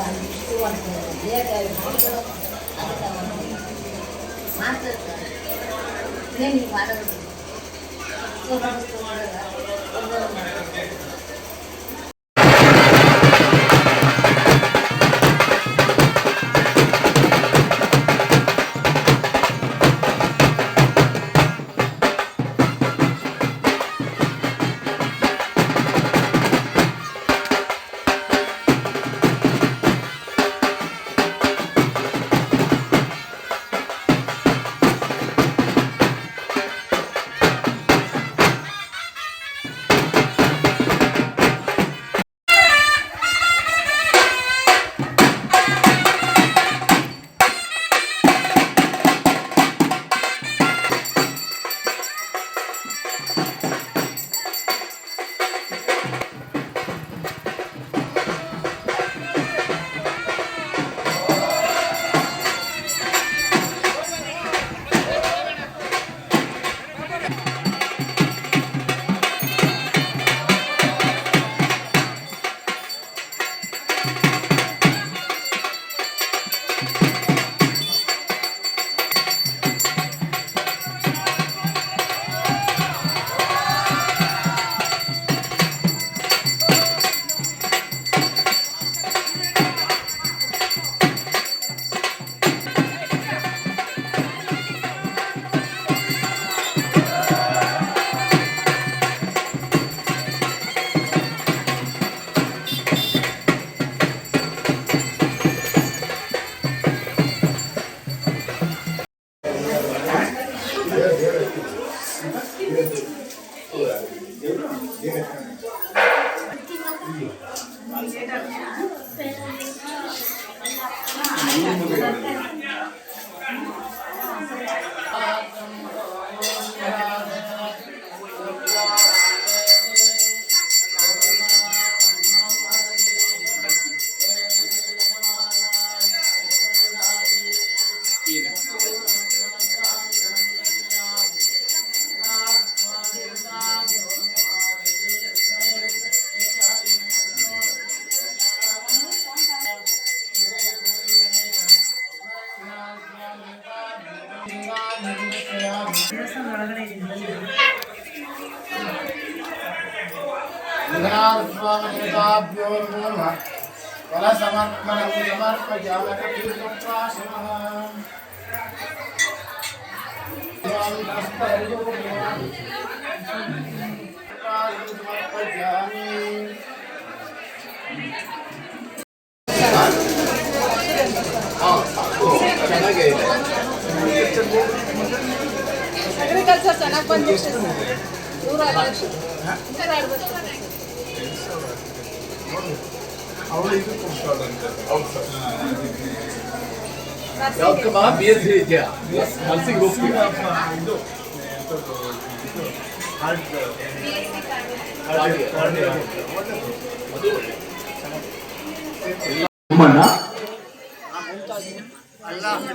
ಅದು ಮಾಡಿದ್ರು ಅದಕ್ಕೆ ಮಾಡ್ತಿರ್ತಾರೆ ಏನು ಮಾಡೋದು ಮಾಡಿದ್ರೆ विघ्नात्मकताभ्यो नमः फलसमर्पणं समर्पयामः समर्पयामि ಅಗ್ರಿಕಲ್ಚರ್ ಚೆನ್ನಾಗಿ ಬಂದಿತ್ತು ನೂರ ಅರವತ್ತು ನೂರ ಅರವತ್ತು ಯಾವ್ದಕ್ಕಮ್ಮ ಬಿ ಎಸ್ ಸಿ ಇದೆಯಾ ನರ್ಸಿಂಗ್ ಹೋಗ್ತೀರಾ ಅಮ್ಮನ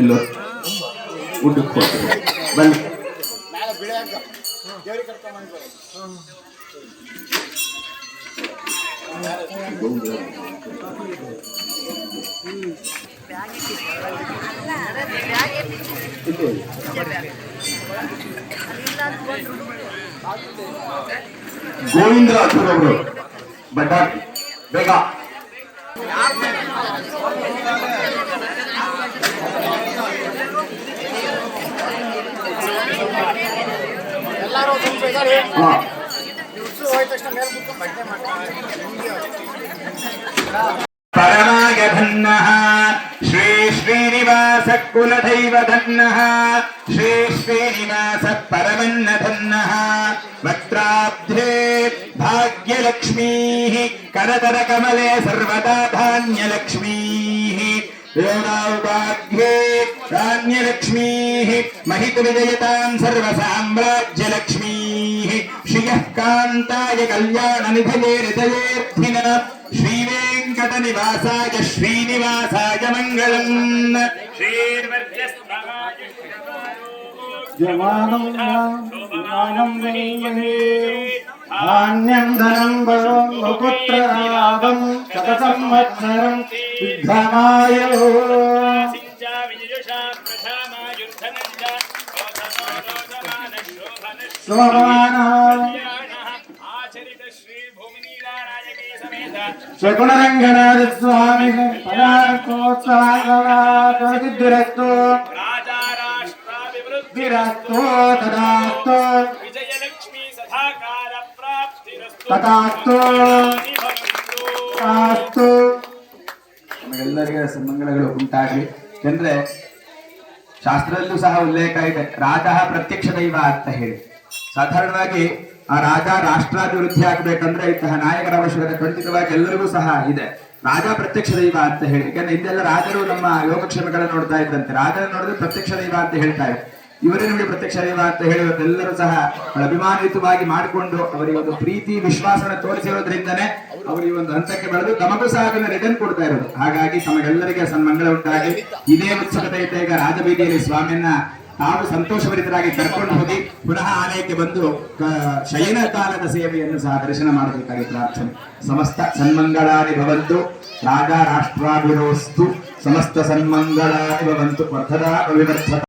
ಇಲ್ಲ ಊಟಕ್ಕೆ ಹೋಗ್ತೀವಿ ಬನ್ನಿ ಮೇಲೆ ಬಿಳಿ ಹಗ್ಗ ದೇವ್ರಿಗೆ ಕರ್ಕೊಂಡ್ ಗೋವಿಂದರಾಜ್ ಅವರು ಬಟಾಟಿ ಬೇಗ. ಎಲ್ಲರೂ परमागधन्नः श्री श्रीनिवासकुलदैवधन्नः श्री श्रीनिवासः परमन्नधन्नः वक्त्राब्धे भाग्यलक्ष्मीः करतरकमले सर्वदा धान्यलक्ष्मीः। योनावाध्ये धान्यलक्ष्मीः महितविजयताम् सर्वसाम्राज्यलक्ष्मीः श्रियः कान्ताय कल्याणनिधये हृदयेऽर्थिना श्रीवेङ्कटनिवासाय श्रीनिवासाय मङ्गलम् धान्यम् धनम् बलोम् मुपुत्र आभम् शतसंवत्सरम् सिद्धमायो सिंचा विजुषा प्रथमायुर्धनञ्च स्वमानः शकुणरङ्गनाथ स्वामी पदार्थोत्साहवादिरस्तो राजाराष्ट्राभिवृद्धिरस्तो तदास्तो विजयलक्ष्मी सदाकार प्राप्तिरस्तो तथास्तो ಸುಮಂಗಳಗಳು ಉಂಟಾಗಲಿ. ಶಾಸ್ತ್ರದಲ್ಲೂ ಸಹ ಉಲ್ಲೇಖ ಇದೆ. ರಾಜ ಪ್ರತ್ಯಕ್ಷ ದೈವ ಅಂತ ಹೇಳಿ. ಸಾಧಾರಣವಾಗಿ ಆ ರಾಜ ರಾಷ್ಟ್ರಾಭಿವೃದ್ಧಿ ಆಗ್ಬೇಕಂದ್ರೆ ಇಂತಹ ನಾಯಕರ ಅವಶ್ಯಕತೆ ಖಂಡಿತವಾಗಿ ಎಲ್ಲರಿಗೂ ಸಹ ಇದೆ. ರಾಜ ಪ್ರತ್ಯಕ್ಷ ದೈವ ಅಂತ ಹೇಳಿ. ಯಾಕಂದ್ರೆ ಹಿಂದೆಲ್ಲ ರಾಜರು ನಮ್ಮ ಯೋಗಕ್ಷೇಮಗಳನ್ನ ನೋಡ್ತಾ ಇದ್ದಂತೆ ರಾಜನ ನೋಡಿದ್ರೆ ಪ್ರತ್ಯಕ್ಷ ದೈವ ಅಂತ ಹೇಳ್ತಾರೆ ಇವರೇ ನಿಮಗೆ ಪ್ರತ್ಯಕ್ಷ ಅಂತ ಹೇಳಿ ಇವತ್ತೆಲ್ಲರೂ ಸಹ ಅಭಿಮಾನಯುತವಾಗಿ ಮಾಡಿಕೊಂಡು ಅವರಿಗೆ ಒಂದು ಪ್ರೀತಿ, ವಿಶ್ವಾಸವನ್ನು ತೋರಿಸಿರೋದ್ರಿಂದನೇ ಅವರು ಈ ಒಂದು ಹಂತಕ್ಕೆ ಬೆಳೆದು ತಮಗೂ ಸಹ ಅದನ್ನು ರಿಟರ್ನ್ ಕೊಡ್ತಾ ಇರೋದು. ಹಾಗಾಗಿ ತಮಗೆಲ್ಲರಿಗೆ ಸನ್ಮಂಗಳ ಉಂಟಾಗಿ ಇದೇ ಉತ್ಸುಕತೆಯಿಂದ ಈಗ ರಾಜಬೀದಿಯಲ್ಲಿ ಸ್ವಾಮಿಯನ್ನ ತಾವು ಸಂತೋಷಭರಿತರಾಗಿ ಕರ್ಕೊಂಡು ಹೋಗಿ ಪುನಃ ಆಲಯಕ್ಕೆ ಬಂದು ಶಯನ ಕಾಲದ ಸೇವೆಯನ್ನು ಸಹ ದರ್ಶನ ಮಾಡಬೇಕಾಗಿ ಪ್ರಾರ್ಥನೆ. ಸಮಸ್ತ ಸನ್ಮಂಗಳಾನಿ ಭವಂತು. ರಾಜ ರಾಷ್ಟ್ರಾಭಿರೋಸ್ತು ಸಮಸ್ತ ಸನ್ಮಂಗಳಾನಿ ಭವಂತು. ವರ್ಧದ ವಿವರ್ಧತ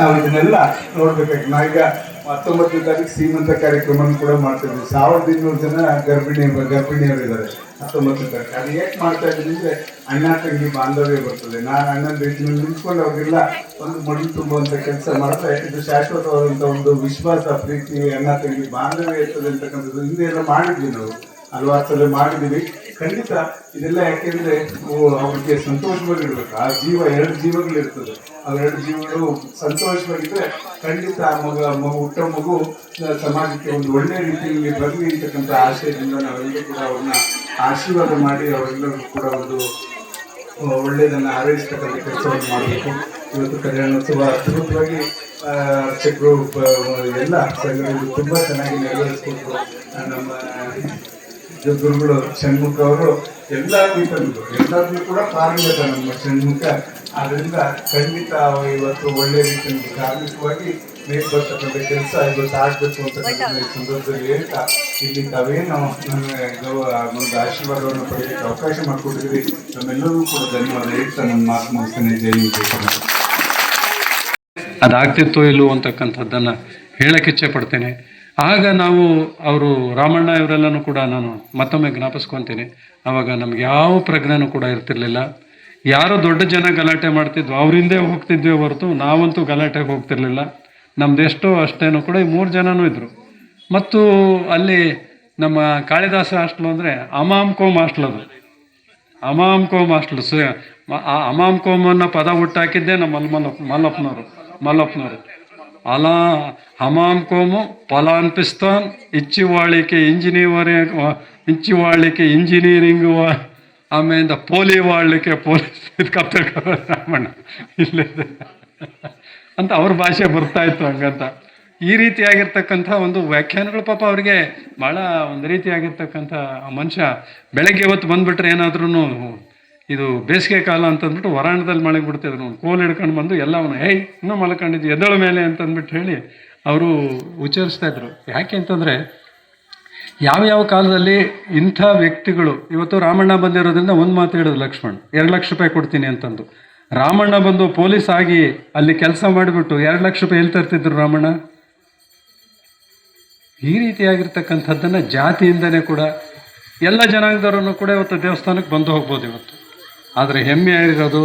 ನಾವು ಇದನ್ನೆಲ್ಲ ನೋಡ್ಬೇಕಾಗಿ ನಾವೀಗ ಹತ್ತೊಂಬತ್ತನೇ ತಾರೀಕು ಶ್ರೀಮಂತ ಕಾರ್ಯಕ್ರಮವನ್ನು ಕೂಡ ಮಾಡ್ತಿದ್ವಿ. ಸಾವಿರದ ಇನ್ನೂರು ಜನ ಗರ್ಭಿಣಿ, ಗರ್ಭಿಣಿಯರು ಇದ್ದಾರೆ ಹತ್ತೊಂಬತ್ತನೇ ತಾರೀಕು. ಅದು ಯಾಕೆ ಮಾಡ್ತಾ ಇದ್ದೀನಿ ಅಂದರೆ ಅಣ್ಣ ತಂಗಿ ಬಾಂಧವ್ಯ ಬರ್ತದೆ. ನಾನು ಅಣ್ಣನ ರೀತಿಯಲ್ಲಿ ನಿಂತ್ಕೊಂಡು ಅವರಿಗೆಲ್ಲ ಒಂದು ಮಡಿ ತುಂಬುವಂಥ ಕೆಲಸ ಮಾಡ್ತಾ ಇದು ಶಾಶ್ವತವಾದಂಥ ಒಂದು ವಿಶ್ವಾಸ, ಪ್ರೀತಿ, ಅಣ್ಣ ತಂಗಿ ಬಾಂಧವ್ಯ ಇರ್ತದೆ ಅಂತಕ್ಕಂಥದ್ದು ಹಿಂದೆ ಎಲ್ಲ ಮಾಡಿದ್ವಿ ನಾವು. ಹಲವಾರು ಸಲ ಮಾಡಿದೀವಿ ಖಂಡಿತ ಇದೆಲ್ಲ ಯಾಕೆಂದ್ರೆ ಅವ್ರಿಗೆ ಸಂತೋಷವಾಗಿರ್ಬೇಕು. ಆ ಜೀವ ಎರಡು ಜೀವಗಳು ಇರ್ತದೆ ಅವೆರಡು ಜೀವಗಳು ಸಂತೋಷವಾಗಿದ್ರೆ ಖಂಡಿತ ಆ ಮಗ ಮಗು, ಹುಟ್ಟೋ ಮಗು ಸಮಾಜಕ್ಕೆ ಒಂದು ಒಳ್ಳೆ ರೀತಿಯಲ್ಲಿ ಬರಲಿ ಅಂತಕ್ಕಂಥ ಆಶಯದಿಂದ ನಾವೆಲ್ಲರೂ ಕೂಡ ಅವ್ರನ್ನ ಆಶೀರ್ವಾದ ಮಾಡಿ ಅವರೆಲ್ಲರಿಗೂ ಕೂಡ ಒಂದು ಒಳ್ಳೆಯದನ್ನು ಆರೈಸ್ತಕ್ಕಂಥ ಕೆಲಸವನ್ನು ಮಾಡಬೇಕು. ಇವತ್ತು ಕಲ್ಯಾಣೋತ್ಸವ ಅದ್ಭುತವಾಗಿ ಚಕ್ರ ಎಲ್ಲ ಸಂಘಗಳು ತುಂಬ ಚೆನ್ನಾಗಿ ನೆರವೇರಿಸ್ಕೊಟ್ರು. ನಮ್ಮ ಗುರುಗಳು ಷಣ್ಮುಖ ಅವರು ಎಲ್ಲ ತಂದ್ರು ಎಲ್ಲರಿಗೂ ಕೂಡ ಪಾರಂಗತ ನಮ್ಮ ಷಣ್ಮುಖ. ಆದ್ರಿಂದ ಖಂಡಿತ ಅವರು ಇವತ್ತು ಒಳ್ಳೆ ರೀತಿಯಲ್ಲಿ ಧಾರ್ಮಿಕವಾಗಿ ಮೇಲ್ ಬರ್ತಕ್ಕಂಥ ಕೆಲಸ ಇವತ್ತು ಆಗಬೇಕು ಅಂತಕ್ಕಂಥ ಸಂದರ್ಭದಲ್ಲಿ ಹೇಳ್ತಾ ಇಲ್ಲಿ ತಾವೇನು ನನ್ನ ಗೌ- ಒಂದು ಆಶೀರ್ವಾದವನ್ನು ಪಡೆಯಲಿಕ್ಕೆ ಅವಕಾಶ ಮಾಡಿಕೊಟ್ಟಿದ್ದೀರಿ. ನಮ್ಮೆಲ್ಲರಿಗೂ ಕೂಡ ಧನ್ಯವಾದ. ಹೇಳ್ತಾ ನನ್ನ ಮಾತು ಮುಗಿಸ್ತೇನೆ. ಜೈ ಅದಾಗ್ತಿತ್ತು ಇಲ್ಲವೋ ಅಂತಕ್ಕಂಥದ್ದನ್ನು ಹೇಳಕ್ಕೆ ಇಚ್ಛೆ ಪಡ್ತೇನೆ. ಆಗ ನಾವು ಅವರು ರಾಮಣ್ಣ ಇವರೆಲ್ಲನೂ ಕೂಡ ನಾನು ಮತ್ತೊಮ್ಮೆ ಜ್ಞಾಪಿಸ್ಕೊತೀನಿ. ಆವಾಗ ನಮ್ಗೆ ಯಾವ ಪ್ರಜ್ಞೆನೂ ಕೂಡ ಇರ್ತಿರ್ಲಿಲ್ಲ. ಯಾರೋ ದೊಡ್ಡ ಜನ ಗಲಾಟೆ ಮಾಡ್ತಿದ್ವು. ಅವರಿಂದೇ ಹೋಗ್ತಿದ್ವಿ ಹೊರತು ನಾವಂತೂ ಗಲಾಟೆಗೆ ಹೋಗ್ತಿರ್ಲಿಲ್ಲ. ನಮ್ದು ಎಷ್ಟೋ ಅಷ್ಟೇನೂ ಕೂಡ ಈ ಮೂರು ಜನನೂ ಇದ್ದರು ಮತ್ತು ಅಲ್ಲಿ ನಮ್ಮ ಕಾಳಿದಾಸ ಹಾಸ್ಟ್ಲು ಅಂದರೆ ಅಮಾಮ್ಕೋಮ್ ಹಾಸ್ಟ್ಲ್ ಅದು. ಅಮಾಮ್ ಕೋಮ್ ಹಾಸ್ಟ್ಲು. ಆ ಅಮಾಮ್ಕೋಮ್ ಅನ್ನೋ ಪದ ಹುಟ್ಟಾಕಿದ್ದೇ ನಮ್ಮ ಮಲ್ಲಪ್ಪನವರು ಮಲ್ಲಪ್ಪನವರು. ಮಲ್ಲಪ್ಪನವರು. ಮಲ್ಲಪ್ಪನವರು ಅಲಾ పలాన్ పిస్తాన్ ಇಚ್ಚಿವಾಳಿಕೆ వాళ్ళకి ಇಚ್ಚಿವಾಳಿಕೆ ಇಂಜಿನಿಯರಿಂಗ್ వాళ్ళకి ಪೋಲಿ ವಾಳ್ಲಿಕ್ಕೆ ಪೊಲೀಸ್ ರಾಮಣ್ಣ. ಇಲ್ಲೇ ಅಂತ ಅವ್ರ ಭಾಷೆ ಬರ್ತಾ ಇತ್ತು ಹಂಗಂತ. ಈ ರೀತಿಯಾಗಿರ್ತಕ್ಕಂಥ ಒಂದು ವ್ಯಾಖ್ಯಾನಗಳು ಪಾಪ ಅವರಿಗೆ ಭಾಳ ಒಂದು ರೀತಿಯಾಗಿರ್ತಕ್ಕಂಥ ಮನುಷ್ಯ ಬೆಳಗ್ಗೆ ಇವತ್ತು ಬಂದುಬಿಟ್ರೆ ಏನಾದ್ರೂ ಇದು ಬೇಸಿಗೆ ಕಾಲ ಅಂತಂದ್ಬಿಟ್ಟು ವರಾಣದಲ್ಲಿ ಮಳೆಗೆ ಬಿಡ್ತಿದ್ರು ಅವ್ನು. ಕೋಲ್ ಹಿಡ್ಕೊಂಡು ಬಂದು ಎಲ್ಲವನು ಹೇಯ್ ಇನ್ನೂ ಮಲ್ಕೊಂಡಿದ್ದು ಎದ್ದಳ ಮೇಲೆ ಅಂತಂದ್ಬಿಟ್ಟು ಹೇಳಿ ಅವರು ಉಚ್ಚರಿಸ್ತಾ ಇದ್ರು. ಯಾಕೆ ಅಂತಂದರೆ ಯಾವ್ಯಾವ ಕಾಲದಲ್ಲಿ ಇಂಥ ವ್ಯಕ್ತಿಗಳು, ಇವತ್ತು ರಾಮಣ್ಣ ಬಂದಿರೋದ್ರಿಂದ ಒಂದು ಮಾತು ಹೇಳಿದ್ರು ಲಕ್ಷ್ಮಣ್, ಎರಡು ಲಕ್ಷ ರೂಪಾಯಿ ಕೊಡ್ತೀನಿ ಅಂತಂದು. ರಾಮಣ್ಣ ಬಂದು ಪೊಲೀಸ್ ಆಗಿ ಅಲ್ಲಿ ಕೆಲಸ ಮಾಡಿಬಿಟ್ಟು ಎರಡು ಲಕ್ಷ ರೂಪಾಯಿ ಎಲ್ಲಿ ತರ್ತಿದ್ರು ರಾಮಣ್ಣ? ಈ ರೀತಿಯಾಗಿರ್ತಕ್ಕಂಥದ್ದನ್ನು ಜಾತಿಯಿಂದನೇ ಕೂಡ ಎಲ್ಲ ಜನಾಂಗದವರನ್ನು ಕೂಡ ಇವತ್ತು ದೇವಸ್ಥಾನಕ್ಕೆ ಬಂದು ಹೋಗ್ಬೋದು ಇವತ್ತು. ಆದರೆ ಹೆಮ್ಮೆ ಆಗಿರೋದು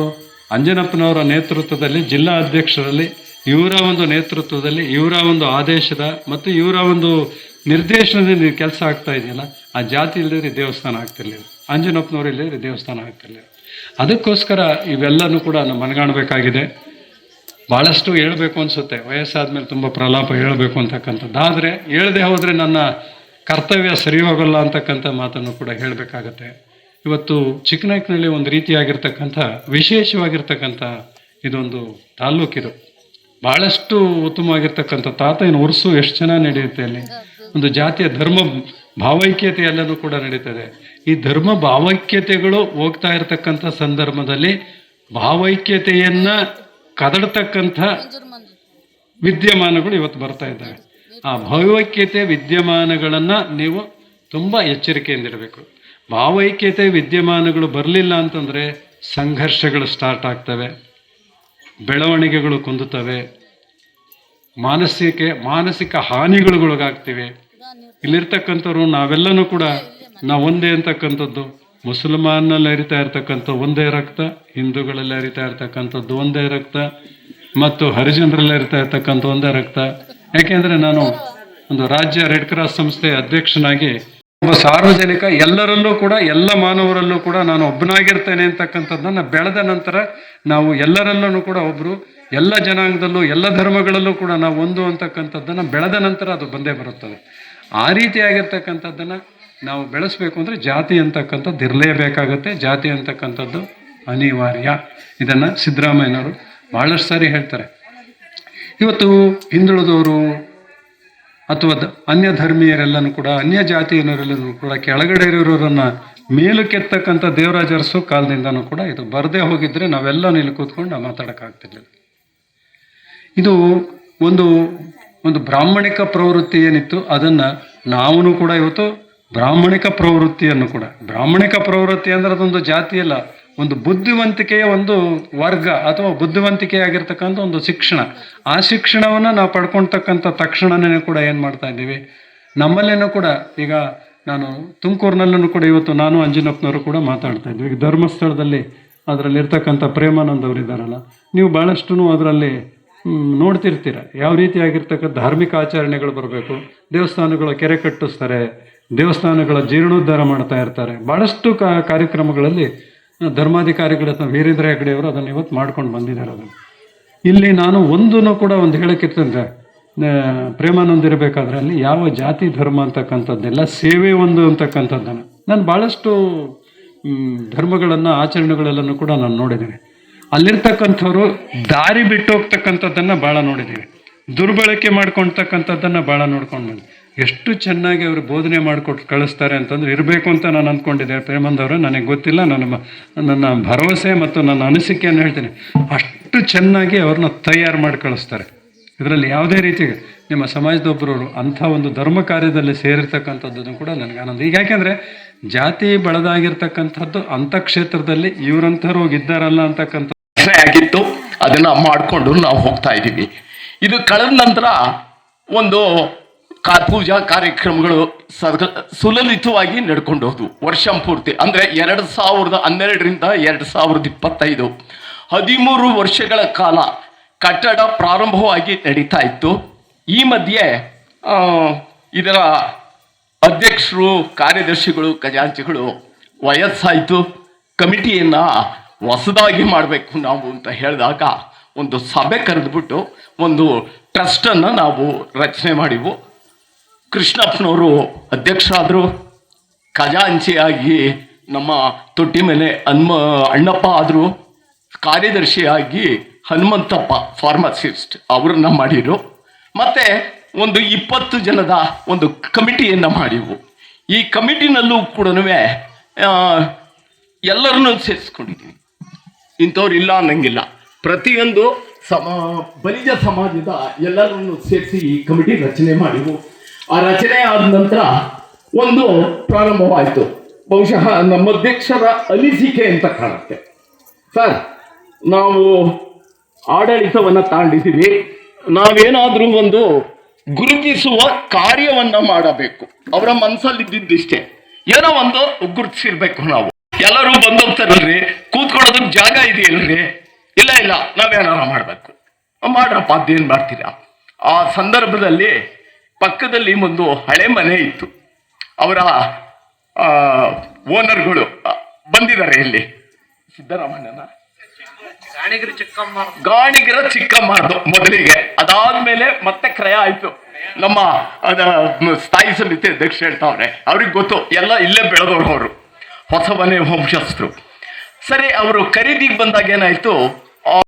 ಅಂಜನಪ್ಪನವರ ನೇತೃತ್ವದಲ್ಲಿ ಜಿಲ್ಲಾ ಅಧ್ಯಕ್ಷರಲ್ಲಿ, ಇವರ ಒಂದು ನೇತೃತ್ವದಲ್ಲಿ, ಇವರ ಒಂದು ಆದೇಶದ ಮತ್ತು ಇವರ ಒಂದು ನಿರ್ದೇಶನದಿಂದ ಕೆಲಸ ಆಗ್ತಾ ಇದೆಯಲ್ಲ, ಆ ಜಾತಿ ಇಲ್ಲದಿದ್ರೆ ದೇವಸ್ಥಾನ ಆಗ್ತಿರ್ಲಿಲ್ಲ. ಅಂಜನಪ್ಪನವ್ರು ಇಲ್ಲದಿದ್ರೆ ದೇವಸ್ಥಾನ ಆಗ್ತಿರ್ಲಿಲ್ಲ. ಅದಕ್ಕೋಸ್ಕರ ಇವೆಲ್ಲನೂ ಕೂಡ ನಾವು ಮನಗಾಣಬೇಕಾಗಿದೆ. ಭಾಳಷ್ಟು ಹೇಳಬೇಕು ಅನಿಸುತ್ತೆ. ವಯಸ್ಸಾದ ಮೇಲೆ ತುಂಬ ಪ್ರಲಾಪ ಹೇಳಬೇಕು ಅಂತಕ್ಕಂಥದ್ದು. ಆದರೆ ಹೇಳದೆ ಹೋದರೆ ನನ್ನ ಕರ್ತವ್ಯ ಸರಿ ಹೋಗಲ್ಲ ಅಂತಕ್ಕಂಥ ಮಾತನ್ನು ಕೂಡ ಹೇಳಬೇಕಾಗತ್ತೆ. ಇವತ್ತು ಚಿಕ್ಕನಾಯ್ಕನಲ್ಲಿ ಒಂದು ರೀತಿಯಾಗಿರ್ತಕ್ಕಂಥ, ವಿಶೇಷವಾಗಿರ್ತಕ್ಕಂಥ ಇದೊಂದು ತಾಲ್ಲೂಕಿದು ಬಹಳಷ್ಟು ಉತ್ತಮವಾಗಿರ್ತಕ್ಕಂಥ ತಾತನ ಉರ್ಸು ಎಷ್ಟು ಚೆನ್ನಾಗಿ ನಡೆಯುತ್ತೆ ಅಲ್ಲಿ. ಒಂದು ಜಾತಿಯ ಧರ್ಮ ಭಾವೈಕ್ಯತೆ ಎಲ್ಲನೂ ಕೂಡ ನಡೀತದೆ. ಈ ಧರ್ಮ ಭಾವೈಕ್ಯತೆಗಳು ಹೋಗ್ತಾ ಇರತಕ್ಕಂಥ ಸಂದರ್ಭದಲ್ಲಿ ಭಾವೈಕ್ಯತೆಯನ್ನ ಕದಡ್ತಕ್ಕಂಥ ವಿದ್ಯಮಾನಗಳು ಇವತ್ತು ಬರ್ತಾ ಇದ್ದಾವೆ. ಆ ಭಾವೈಕ್ಯತೆ, ವಿದ್ಯಮಾನಗಳನ್ನು ನೀವು ತುಂಬ ಎಚ್ಚರಿಕೆಯಿಂದಿರಬೇಕು ಭಾವೈಕ್ಯತೆ ವಿದ್ಯಮಾನಗಳು ಬರಲಿಲ್ಲ ಅಂತಂದರೆ ಸಂಘರ್ಷಗಳು ಸ್ಟಾರ್ಟ್ ಆಗ್ತವೆ, ಬೆಳವಣಿಗೆಗಳು ಕುಂದುತ್ತವೆ, ಮಾನಸಿಕ ಮಾನಸಿಕ ಹಾನಿಗಳಿಗೊಳಗಾಗ್ತಿವೆ. ಇಲ್ಲಿರ್ತಕ್ಕಂಥವ್ರು ನಾವೆಲ್ಲನೂ ಕೂಡ ನಾವು ಒಂದೇ ಅಂತಕ್ಕಂಥದ್ದು ಮುಸಲ್ಮಾನಲ್ಲಿ ಹರಿತಾ ಇರ್ತಕ್ಕಂಥ ಒಂದೇ ರಕ್ತ, ಹಿಂದೂಗಳಲ್ಲಿ ಹರಿತಾ ಇರ್ತಕ್ಕಂಥದ್ದು ಒಂದೇ ರಕ್ತ, ಮತ್ತು ಹರಿಜನರಲ್ಲಿ ಹರಿತಾ ಇರ್ತಕ್ಕಂಥ ಒಂದೇ ರಕ್ತ. ಯಾಕೆಂದರೆ ನಾನು ಒಂದು ರಾಜ್ಯ ರೆಡ್ ಕ್ರಾಸ್ ಸಂಸ್ಥೆಯ ಅಧ್ಯಕ್ಷನಾಗಿ ಒಬ್ಬ ಸಾರ್ವಜನಿಕ ಎಲ್ಲರಲ್ಲೂ ಕೂಡ, ಎಲ್ಲ ಮಾನವರಲ್ಲೂ ಕೂಡ ನಾನು ಒಬ್ಬನಾಗಿರ್ತೇನೆ ಅಂತಕ್ಕಂಥದ್ದನ್ನು ಬೆಳೆದ ನಂತರ ನಾವು ಎಲ್ಲರಲ್ಲೂ ಕೂಡ ಒಬ್ಬರು ಎಲ್ಲ ಜನಾಂಗದಲ್ಲೂ, ಎಲ್ಲ ಧರ್ಮಗಳಲ್ಲೂ ಕೂಡ ನಾವು ಒಂದು ಅಂತಕ್ಕಂಥದ್ದನ್ನು ಬೆಳೆದ ನಂತರ ಅದು ಬಂದೇ ಬರುತ್ತದೆ. ಆ ರೀತಿಯಾಗಿರ್ತಕ್ಕಂಥದ್ದನ್ನು ನಾವು ಬೆಳೆಸಬೇಕು ಅಂದರೆ ಜಾತಿ ಅಂತಕ್ಕಂಥದ್ದು ಇರಲೇಬೇಕಾಗತ್ತೆ. ಜಾತಿ ಅಂತಕ್ಕಂಥದ್ದು ಅನಿವಾರ್ಯ. ಇದನ್ನು ಸಿದ್ದರಾಮಯ್ಯನವರು ಭಾಳಷ್ಟು ಸಾರಿ ಹೇಳ್ತಾರೆ. ಇವತ್ತು ಹಿಂದುಳಿದವರು ಅಥವಾ ಅನ್ಯ ಧರ್ಮೀಯರೆಲ್ಲನೂ ಕೂಡ, ಅನ್ಯ ಜಾತಿಯವರೆಲ್ಲನೂ ಕೂಡ, ಕೆಳಗಡೆ ಇರೋರನ್ನ ಮೇಲಕ್ಕೆತ್ತಕ್ಕಂಥ ದೇವರಾಜ ಅರಸು ಕಾಲದಿಂದನೂ ಕೂಡ ಇದು ಬರದೇ ಹೋಗಿದ್ರೆ ನಾವೆಲ್ಲ ಇಲ್ಲಿ ಕೂತ್ಕೊಂಡು ಮಾತಾಡೋಕ್ಕಾಗ್ತಿರ್ಲಿಲ್ಲ. ಇದು ಒಂದು ಒಂದು ಬ್ರಾಹ್ಮಣಿಕ ಪ್ರವೃತ್ತಿ ಏನಿತ್ತು, ಅದನ್ನು ನಾವು ಕೂಡ ಇವತ್ತು ಬ್ರಾಹ್ಮಣಿಕ ಪ್ರವೃತ್ತಿಯನ್ನು ಕೂಡ, ಬ್ರಾಹ್ಮಣಿಕ ಪ್ರವೃತ್ತಿ ಅಂದರೆ ಅದೊಂದು ಜಾತಿ ಅಲ್ಲ ಒಂದು ಬುದ್ಧಿವಂತಿಕೆಯ ಒಂದು ವರ್ಗ ಅಥವಾ ಬುದ್ಧಿವಂತಿಕೆಯಾಗಿರ್ತಕ್ಕಂಥ ಒಂದು ಶಿಕ್ಷಣ. ಆ ಶಿಕ್ಷಣವನ್ನು ನಾವು ಪಡ್ಕೊಳ್ತಕ್ಕಂಥ ತಕ್ಷಣನೇ ಕೂಡ ಏನು ಮಾಡ್ತಾ ಇದ್ದೀವಿ? ನಮ್ಮಲ್ಲೇನೂ ಕೂಡ ಈಗ ನಾನು ತುಮಕೂರಿನಲ್ಲೂ ಕೂಡ ಇವತ್ತು ನಾನು ಅಂಜನಪ್ಪನವರು ಕೂಡ ಮಾತಾಡ್ತಾ ಇದ್ವಿ. ಈಗ ಧರ್ಮಸ್ಥಳದಲ್ಲಿ ಅದರಲ್ಲಿ ಇರ್ತಕ್ಕಂಥ ಪ್ರೇಮಾನಂದ್ ಅವರು ಇದ್ದಾರಲ್ಲ, ನೀವು ಭಾಳಷ್ಟು ಅದರಲ್ಲಿ ನೋಡ್ತಿರ್ತೀರ. ಯಾವ ರೀತಿಯಾಗಿರ್ತಕ್ಕಂಥ ಧಾರ್ಮಿಕ ಆಚರಣೆಗಳು ಬರಬೇಕು, ದೇವಸ್ಥಾನಗಳ ಕೆರೆ ಕಟ್ಟಿಸ್ತಾರೆ, ದೇವಸ್ಥಾನಗಳ ಜೀರ್ಣೋದ್ಧಾರ ಮಾಡ್ತಾ ಇರ್ತಾರೆ. ಭಾಳಷ್ಟು ಕಾರ್ಯಕ್ರಮಗಳಲ್ಲಿ ಧರ್ಮಾಧಿಕಾರಿಗಳ ವೀರೇಂದ್ರ ಹೆಗಡೆ ಅವರು ಅದನ್ನು ಇವತ್ತು ಮಾಡ್ಕೊಂಡು ಬಂದಿದ್ದಾರೆ ಅದನ್ನು. ಇಲ್ಲಿ ನಾನು ಒಂದನ್ನು ಕೂಡ ಒಂದು ಹೇಳಕ್ಕಿರ್ತಂದ್ರೆ ಪ್ರೇಮಾನಂದಿರಬೇಕಾದ್ರೆ ಅಲ್ಲಿ ಯಾವ ಜಾತಿ ಧರ್ಮ ಅಂತಕ್ಕಂಥದ್ದೆಲ್ಲ ಸೇವೆ ಒಂದು ಅಂತಕ್ಕಂಥದ್ದನ್ನು. ನಾನು ಭಾಳಷ್ಟು ಧರ್ಮಗಳನ್ನು ಆಚರಣೆಗಳೆಲ್ಲನೂ ಕೂಡ ನಾನು ನೋಡಿದ್ದೀನಿ. ಅಲ್ಲಿರ್ತಕ್ಕಂಥವ್ರು ದಾರಿ ಬಿಟ್ಟು ಹೋಗ್ತಕ್ಕಂಥದ್ದನ್ನು ಭಾಳ ನೋಡಿದ್ದೀವಿ. ದುರ್ಬಳಕೆ ಮಾಡ್ಕೊಳ್ತಕ್ಕಂಥದ್ದನ್ನು ಭಾಳ ನೋಡ್ಕೊಂಡು ಬಂದ್ವಿ ಎಷ್ಟು ಚೆನ್ನಾಗಿ ಅವರು ಬೋಧನೆ ಮಾಡಿಕೊಟ್ಟು ಕಳಿಸ್ತಾರೆ ಅಂತಂದ್ರೆ ಇರಬೇಕು ಅಂತ ನಾನು ಅಂದ್ಕೊಂಡಿದ್ದೆ. ಪ್ರೇಮಂದವರು ನನಗೆ ಗೊತ್ತಿಲ್ಲ, ನನ್ನ ನನ್ನ ಭರವಸೆ ಮತ್ತು ನನ್ನ ಅನಿಸಿಕೆಯನ್ನು ಹೇಳ್ತೀನಿ. ಅಷ್ಟು ಚೆನ್ನಾಗಿ ಅವ್ರನ್ನ ತಯಾರು ಮಾಡಿ ಕಳಿಸ್ತಾರೆ. ಇದರಲ್ಲಿ ಯಾವುದೇ ರೀತಿ ನಿಮ್ಮ ಸಮಾಜದೊಬ್ಬರು ಅಂಥ ಒಂದು ಧರ್ಮ ಕಾರ್ಯದಲ್ಲಿ ಸೇರಿರ್ತಕ್ಕಂಥದ್ದನ್ನು ಕೂಡ ನನಗೆ ಆನಂದ. ಈಗ ಯಾಕೆಂದರೆ ಜಾತಿ ಬಳದಾಗಿರ್ತಕ್ಕಂಥದ್ದು ಅಂಥ ಕ್ಷೇತ್ರದಲ್ಲಿ ಇವರಂಥವ್ರು ಇದ್ದಾರಲ್ಲ ಅಂತಕ್ಕಂಥ ಆಗಿತ್ತು. ಅದನ್ನು ಮಾಡಿಕೊಂಡು ನಾವು ಹೋಗ್ತಾ ಇದ್ದೀವಿ. ಇದು ಕಳೆದ ನಂತರ ಒಂದು ಕಾ ಪೂಜಾ ಕಾರ್ಯಕ್ರಮಗಳು ಸದ ಸುಲಲಿತವಾಗಿ ನಡ್ಕೊಂಡು ಹೋದ್ವು ವರ್ಷ ಪೂರ್ತಿ. ಅಂದರೆ ಎರಡು ಸಾವಿರದ ಹನ್ನೆರಡರಿಂದ ಎರಡು ಸಾವಿರದ ಇಪ್ಪತ್ತೈದು. ಹದಿಮೂರು ವರ್ಷಗಳ ಕಾಲ ಕಟ್ಟಡ ಪ್ರಾರಂಭವಾಗಿ ನಡೀತಾ ಇತ್ತು. ಈ ಮಧ್ಯೆ ಇದರ ಅಧ್ಯಕ್ಷರು, ಕಾರ್ಯದರ್ಶಿಗಳು, ಖಜಾಂಚಿಗಳು ವಯಸ್ಸಾಯಿತು. ಕಮಿಟಿಯನ್ನು ಹೊಸದಾಗಿ ಮಾಡಬೇಕು ನಾವು ಅಂತ ಹೇಳಿದಾಗ ಒಂದು ಸಭೆ ಕರೆದುಬಿಟ್ಟು ಒಂದು ಟ್ರಸ್ಟನ್ನು ನಾವು ರಚನೆ ಮಾಡಿವು. ಕೃಷ್ಣಪ್ಪನವರು ಅಧ್ಯಕ್ಷರಾದರು. ಖಜಾಂಚಿಯಾಗಿ ನಮ್ಮ ತೊಟ್ಟಿ ಮೇಲೆ ಹನುಮ, ಅಣ್ಣಪ್ಪ ಆದರು. ಕಾರ್ಯದರ್ಶಿಯಾಗಿ ಹನುಮಂತಪ್ಪ, ಫಾರ್ಮಸಿಸ್ಟ್, ಅವರನ್ನು ಮಾಡಿದರು. ಮತ್ತು ಒಂದು ಇಪ್ಪತ್ತು ಜನದ ಒಂದು ಕಮಿಟಿಯನ್ನು ಮಾಡಿವು. ಈ ಕಮಿಟಿನಲ್ಲೂ ಕೂಡ ಎಲ್ಲರನ್ನೂ ಸೇರಿಸ್ಕೊಂಡಿದ್ದೀವಿ ಇಂಥವ್ರು ಇಲ್ಲ ಅನ್ನಂಗಿಲ್ಲ. ಪ್ರತಿಯೊಂದು ಸಮ, ಬಲಿಜ ಸಮಾಜದ ಎಲ್ಲರನ್ನು ಸೇರಿಸಿ ಈ ಕಮಿಟಿ ರಚನೆ ಮಾಡಿವು. ಆ ರಚನೆ ಆದ ನಂತರ ಒಂದು ಪ್ರಾರಂಭವಾಯಿತು. ಬಹುಶಃ ನಮ್ಮ ಅಧ್ಯಕ್ಷರ ಅನಿಸಿಕೆ ಅಂತ ಕಾಣುತ್ತೆ. ಸರ್, ನಾವು ಆಡಳಿತವನ್ನು ತಾಂಡಿದ್ದೀವಿ ನಾವೇನಾದರೂ ಒಂದು ಗುರುತಿಸುವ ಕಾರ್ಯವನ್ನ ಮಾಡಬೇಕು. ಅವರ ಮನಸ್ಸಲ್ಲಿದ್ದಿದ್ದಿಷ್ಟೇ. ಏನೋ ಒಂದು ಗುರುತಿಸಿರ್ಬೇಕು ನಾವು. ಎಲ್ಲರೂ ಬಂದೋಗ್ತಾರಲ್ರಿ? ಕೂತ್ಕೊಳ್ಳೋದಕ್ಕೆ ಜಾಗ ಇದೆಯಲ್ರಿ? ಇಲ್ಲ ಇಲ್ಲ ನಾವೇನಾರ ಮಾಡಬೇಕು. ಮಾಡ್ರಪ್ಪ, ಅದೇನು ಮಾಡ್ತೀರಾ? ಆ ಸಂದರ್ಭದಲ್ಲಿ ಪಕ್ಕದಲ್ಲಿ ಒಂದು ಹಳೆ ಮನೆ ಇತ್ತು. ಅವರ ಓನರ್ಗಳು ಬಂದಿದ್ದಾರೆ ಇಲ್ಲಿ. ಸಿದ್ದರಾಮಯ್ಯನ. ಗಾಣಿಗರ ಚಿಕ್ಕಮ್ಮದು ಮೊದಲಿಗೆ. ಅದಾದ್ಮೇಲೆ ಮತ್ತೆ ಕ್ರಯ ಆಯ್ತು. ನಮ್ಮ ಸ್ಥಾಯಿ ಸಮಿತಿ ಅಧ್ಯಕ್ಷ ಹೇಳ್ತಾವ್ರೆ. ಅವ್ರಿಗೆ ಗೊತ್ತು ಎಲ್ಲ ಇಲ್ಲೇ ಬೆಳೆದವರು ಅವರು. ಹೊಸ ಮನೆ ವಂಶಸ್ಥರು ಸರಿ ಅವರು ಖರೀದಿಗೆ ಬಂದಾಗ ಏನಾಯ್ತು?